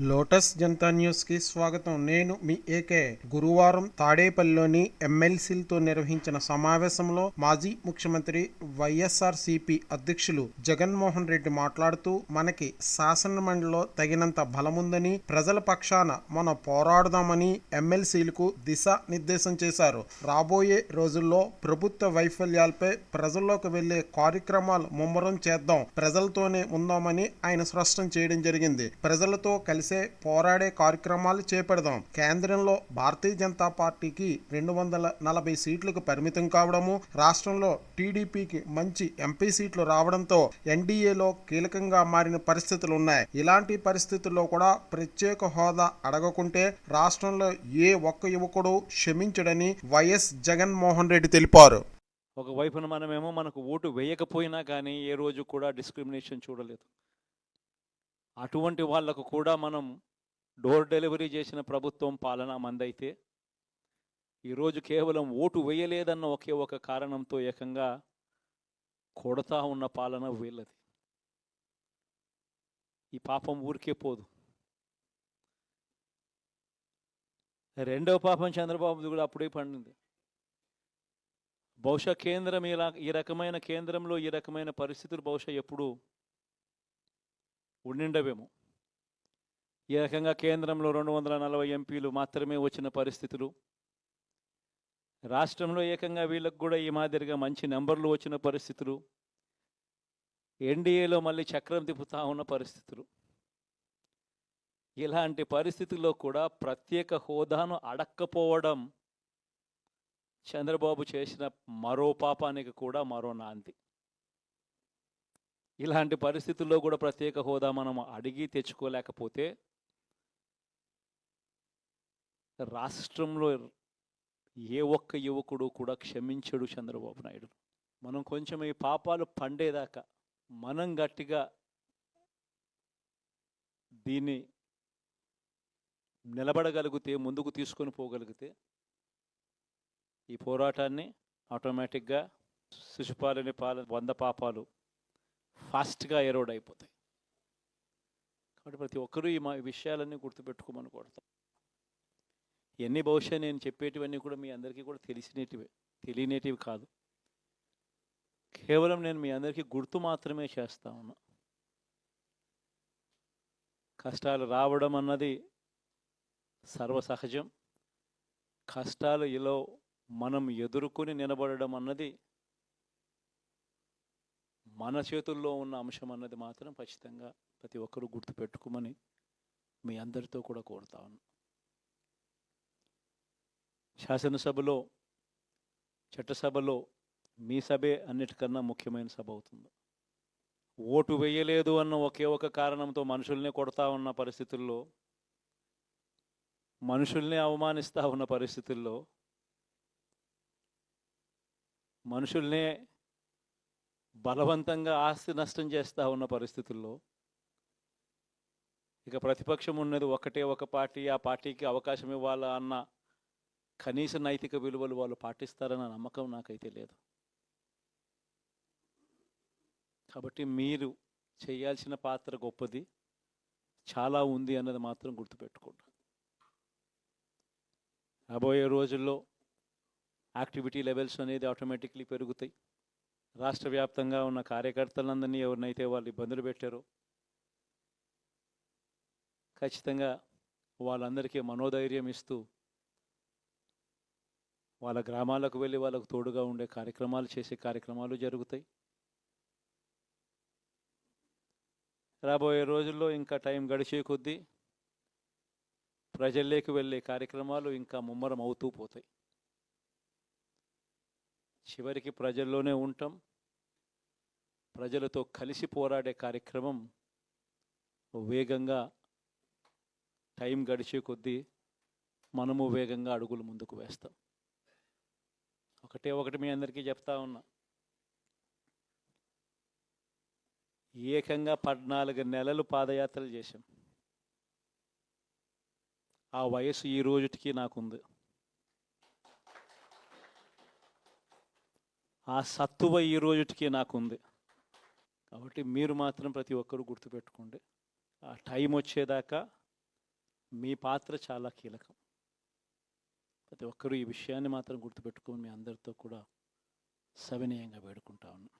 Lotus Janata న్యూస్కి స్వాగతం. నేను మీ ఏకే. గురువారం తాడేపల్లిలోని ఎమ్మెల్సీలతో నిర్వహించిన సమావేశంలో మాజీ ముఖ్యమంత్రి వైఎస్ఆర్ సిపి అధ్యక్షులు జగన్మోహన్ రెడ్డి మాట్లాడుతూ మనకి శాసన మండలిలో తగినంత బలముందని ప్రజల పక్షాన మనం పోరాడదామని ఎమ్మెల్సీలకు దిశానిర్దేశం చేశారు. రాబోయే రోజుల్లో ప్రభుత్వ వైఫల్యాలపై ప్రజల్లోకి వెళ్ళే కార్యక్రమాలు ముమ్మరం చేద్దాం ప్రజలతోనే ఉందామని ఆయన స్పష్టం చేయడం జరిగింది. ప్రజలతో కలిసి పోరాడే కార్యక్రమాలు చేపడదాం. కేంద్రంలో భారతీయ జనతా పార్టీకి రెండు వందల నలభై సీట్లకు పరిమితం కావడము రాష్ట్రంలో టీడీపీకి మంచి ఎంపీ సీట్లు రావడంతో ఎన్డీఏలో కీలకంగా మారిన పరిస్థితులు ఉన్నాయి. ఇలాంటి పరిస్థితుల్లో కూడా ప్రత్యేక హోదా అడగకుంటే రాష్ట్రంలో ఏ ఒక్క యువకుడు క్షమించడని వైఎస్ జగన్మోహన్ రెడ్డి తెలిపారు. ఒక వైపున మనమేమో మనకు ఓటు వేయకపోయినా కానీ ఏ రోజు కూడా డిస్క్రిమినేషన్ చూడలేదు. అటువంటి వాళ్ళకు కూడా మనం డోర్ డెలివరీ చేసిన ప్రభుత్వం పాలన మందైతే ఈరోజు కేవలం ఓటు వేయలేదన్న ఒకే ఒక కారణంతో ఏకంగా కొడతా ఉన్న పాలన వీళ్ళది. ఈ పాపం ఊరికే పోదు. రెండవ పాపం చంద్రబాబుది కూడా అప్పుడే పండింది. బహుశా కేంద్రం ఇలా ఈ రకమైన కేంద్రంలో ఈ రకమైన పరిస్థితులు బహుశా ఎప్పుడు ఉండిండవేమో. ఈ రకంగా కేంద్రంలో రెండు వందల నలభై ఎంపీలు మాత్రమే వచ్చిన పరిస్థితులు? రాష్ట్రంలో ఏకంగా వీళ్ళకు కూడా ఈ మాదిరిగా మంచి నెంబర్లు వచ్చిన పరిస్థితులు? ఎన్డీఏలో మళ్ళీ చక్రం తిప్పుతా ఉన్న పరిస్థితులు? ఇలాంటి పరిస్థితుల్లో కూడా ప్రత్యేక హోదాను అడక్కపోవడం చంద్రబాబు చేసిన మరో పాపానికి కూడా మరో నాంది. ఇలాంటి పరిస్థితుల్లో కూడా ప్రత్యేక హోదా మనం అడిగి తెచ్చుకోలేకపోతే రాష్ట్రంలో ఏ ఒక్క యువకుడు కూడా క్షమించడు చంద్రబాబు నాయుడు. మనం కొంచెం ఈ పాపాలు పండేదాకా మనం గట్టిగా దీన్ని నిలబడగలిగితే ముందుకు తీసుకొని పోగలిగితే ఈ పోరాటాన్ని ఆటోమేటిక్గా శిశుపాలని పాల వంద పాపాలు ఫాస్ట్గా ఎరోడ్ అయిపోతాయి. కాబట్టి ప్రతి ఒక్కరూ ఈ మా విషయాలన్నీ గుర్తుపెట్టుకోమని కోరుతాం. ఎన్ని బహుశా నేను చెప్పేటివన్నీ కూడా మీ అందరికీ కూడా తెలిసినటివే తెలియనేటివి కాదు. కేవలం నేను మీ అందరికీ గుర్తు మాత్రమే చేస్తా ఉన్నా. కష్టాలు రావడం అన్నది సర్వసహజం. కష్టాలు ఇలా మనం ఎదుర్కొని నిలబడడం అన్నది మన చేతుల్లో ఉన్న అంశం అన్నది మాత్రం ఖచ్చితంగా ప్రతి ఒక్కరూ గుర్తుపెట్టుకోమని మీ అందరితో కూడా కోరుతా ఉన్నా. శాసనసభలో చట్టసభలో మీ సభే అన్నిటికన్నా ముఖ్యమైన సభ అవుతుంది. ఓటు వేయలేదు అన్న ఒకే ఒక కారణంతో మనుషుల్ని కొడతా ఉన్న పరిస్థితుల్లో మనుషుల్ని అవమానిస్తూ ఉన్న పరిస్థితుల్లో మనుషుల్నే బలవంతంగా ఆస్తి నష్టం చేస్తూ ఉన్న పరిస్థితుల్లో ఇక ప్రతిపక్షం ఉన్నది ఒకటే ఒక పార్టీ ఆ పార్టీకి అవకాశం ఇవ్వాలా అన్న కనీస నైతిక విలువలు వాళ్ళు పాటిస్తారన్న నమ్మకం నాకైతే లేదు. కాబట్టి మీరు చేయాల్సిన పాత్ర గొప్పది చాలా ఉంది అన్నది మాత్రం గుర్తుపెట్టుకోండి. రాబోయే రోజుల్లో యాక్టివిటీ లెవెల్స్ అనేది ఆటోమేటిక్లీ పెరుగుతాయి. రాష్ట్ర వ్యాప్తంగా ఉన్న కార్యకర్తలందరినీ ఎవరినైతే వాళ్ళు ఇబ్బందులు పెట్టారో ఖచ్చితంగా వాళ్ళందరికీ మనోధైర్యం ఇస్తూ వాళ్ళ గ్రామాలకు వెళ్ళి వాళ్ళకు తోడుగా ఉండే కార్యక్రమాలు చేసే కార్యక్రమాలు జరుగుతాయి. రాబోయే రోజుల్లో ఇంకా టైం గడిచే కొద్దీ ప్రజల్లోకి వెళ్ళే కార్యక్రమాలు ఇంకా ముమ్మరం అవుతూ పోతాయి. చివరికి ప్రజల్లోనే ఉంటాం. ప్రజలతో కలిసి పోరాడే కార్యక్రమం వేగంగా టైం గడిచే కొద్దీ మనము వేగంగా అడుగులు ముందుకు వేస్తాం. ఒకటే ఒకటి మీ అందరికీ చెప్తా ఉన్నా. ఏకంగా పద్నాలుగు నెలలు పాదయాత్రలు చేశాం. ఆ వయసు ఈ రోజుటికి నాకుంది. ఆ సత్తువ ఈ రోజుటికి నాకుంది. కాబట్టి మీరు మాత్రం ప్రతి ఒక్కరూ గుర్తుపెట్టుకోండి. ఆ టైం వచ్చేదాకా మీ పాత్ర చాలా కీలకం. ప్రతి ఒక్కరూ ఈ విషయాన్ని మాత్రం గుర్తుపెట్టుకొని మీ అందరితో కూడా సవినయంగా వేడుకుంటా ఉన్నాను